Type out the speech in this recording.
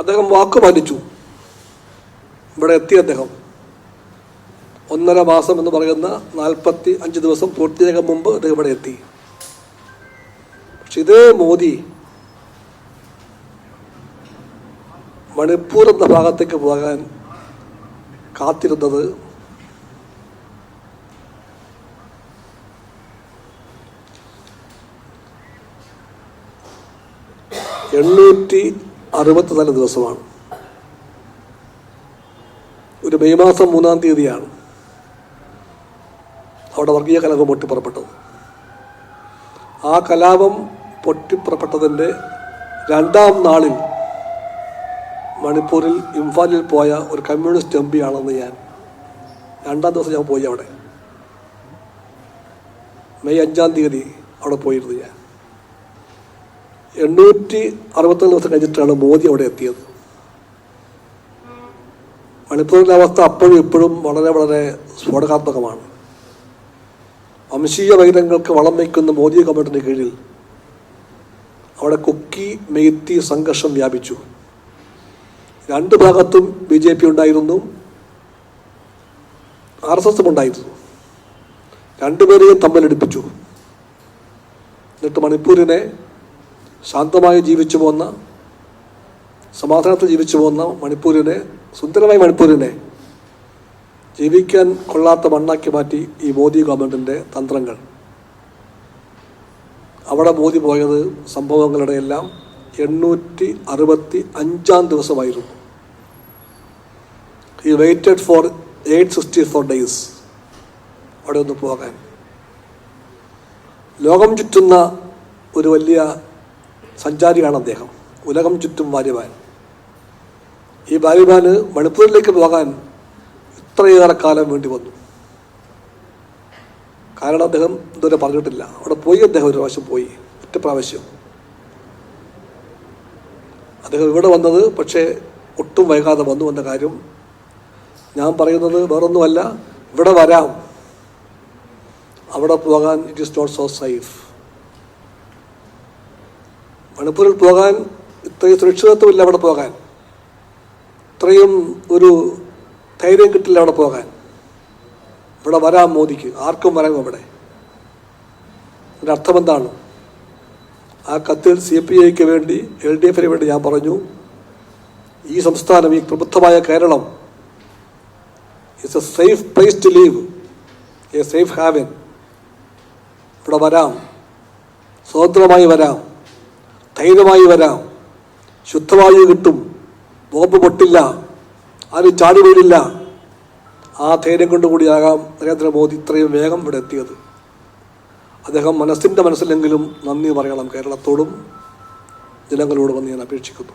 അദ്ദേഹം വാക്ക് പാലിച്ചു ഇവിടെ എത്തി അദ്ദേഹം. ഒന്നര മാസം എന്ന് പറയുന്ന നാൽപ്പത്തി അഞ്ച് ദിവസം പൂർത്തിയാകാൻ മുമ്പ് അദ്ദേഹം ഇവിടെ എത്തി. പക്ഷെ ഇതേ മോദി മണിപ്പൂർ എന്ന ഭാഗത്തേക്ക് പോകാൻ കാത്തിരുന്നത് എണ്ണൂറ്റി അറുപത്തിനാല് ദിവസമാണ്. ഒരു മെയ് മാസം മൂന്നാം തീയതിയാണ് അവിടെ വർഗീയ കലാപം പൊട്ടിപ്പുറപ്പെട്ടത്. ആ കലാപം പൊട്ടിപ്പുറപ്പെട്ടതിന്റെ രണ്ടാം നാളിൽ മണിപ്പൂരിൽ ഇംഫാലിൽ പോയ ഒരു കമ്മ്യൂണിസ്റ്റ് എം പി ആണെന്ന് ഞാൻ രണ്ടാം ദിവസം ഞാൻ പോയി അവിടെ. മെയ് അഞ്ചാം തീയതി അവിടെ പോയിരുന്നു ഞാൻ. എണ്ണൂറ്റി അറുപത്തൊന്ന് ദിവസം കഴിഞ്ഞിട്ടാണ് മോദി അവിടെ എത്തിയത്. മണിപ്പൂരിലെ അവസ്ഥ അപ്പോഴും ഇപ്പോഴും വളരെ വളരെ സ്ഫോടകാത്മകമാണ്. വംശീയ വൈരങ്ങൾക്ക് വളം വയ്ക്കുന്ന മോദി ഗവൺമെന്റിന് കീഴിൽ അവിടെ കൊക്കി മെയ്ത്തി സംഘർഷം വ്യാപിച്ചു. രണ്ട് ഭാഗത്തും ബി ജെ പി ഉണ്ടായിരുന്നു. ആർ എസ് എസും ഉണ്ടായിരുന്നു. രണ്ടുപേരെയും തമ്മിലടുപ്പിച്ചു എന്നിട്ട് മണിപ്പൂരിനെ ശാന്തമായി ജീവിച്ചു പോന്ന സമാധാനത്തിൽ ജീവിച്ചു പോകുന്ന മണിപ്പൂരിനെ സുന്ദരമായ മണിപ്പൂരിനെ ജീവിക്കാൻ കൊള്ളാത്ത മണ്ണാക്കി മാറ്റി ഈ മോദി ഗവൺമെന്റിന്റെ തന്ത്രങ്ങൾ. അവിടെ മോദി പോയത് സംഭവങ്ങളുടെ എല്ലാം എണ്ണൂറ്റി അറുപത്തി അഞ്ചാം ദിവസമായിരുന്നു. ഈ waited four eight sixty four days അവിടെ ഒന്ന് പോകാൻ. ലോകം ചുറ്റുന്ന ഒരു വലിയ സഞ്ചാരിയാണ് അദ്ദേഹം. ഉലകം ചുറ്റും വാര്യവാൻ ഈ വാര്യവാന് മണിപ്പൂരിലേക്ക് പോകാൻ ഇത്രയേറെ കാലം വേണ്ടി വന്നു. കാരണം അദ്ദേഹം ഇതുവരെ പറഞ്ഞിട്ടില്ല. അവിടെ പോയി അദ്ദേഹം ഒരു പ്രാവശ്യം പോയി. ഒറ്റ പ്രാവശ്യം. അദ്ദേഹം ഇവിടെ വന്നത് പക്ഷേ ഒട്ടും വൈകാതെ വന്നു എന്ന കാര്യം ഞാൻ പറയുന്നത് വേറൊന്നുമല്ല. ഇവിടെ വരാം. അവിടെ പോകാൻ it is not so safe മണിപ്പൂരിൽ പോകാൻ ഇത്രയും സുരക്ഷിതത്വമില്ല അവിടെ പോകാൻ. ഇത്രയും ഒരു ധൈര്യം കിട്ടില്ല അവിടെ പോകാൻ. ഇവിടെ വരാം മോദിക്ക്. ആർക്കും വരാം അവിടെ. അതിന്റെ എന്താണ് ആ കത്തിൽ സി പി ഐക്ക് വേണ്ടി എൽ ഡി എഫിന് വേണ്ടി ഞാൻ പറഞ്ഞു ഈ സംസ്ഥാനം ഈ പ്രബുദ്ധമായ Keralam it's a safe place to live a safe haven ഇവിടെ വരാം. സ്വതന്ത്രമായി വരാം. ധൈര്യമായി വരാം. ശുദ്ധവായു കിട്ടും. ബോംബ് പൊട്ടില്ല. ആരും ചാടി വീഴില്ല ആ ധൈര്യം കൊണ്ടുകൂടിയാകാം നരേന്ദ്രമോദി ഇത്രയും വേഗം ഇവിടെ എത്തിയത്. അദ്ദേഹം മനസ്സിന്റെ മനസ്സിലെങ്കിലും നന്ദി പറയണം കേരളത്തോടും ജനങ്ങളോടും എന്ന് ഞാൻ അപേക്ഷിക്കുന്നു.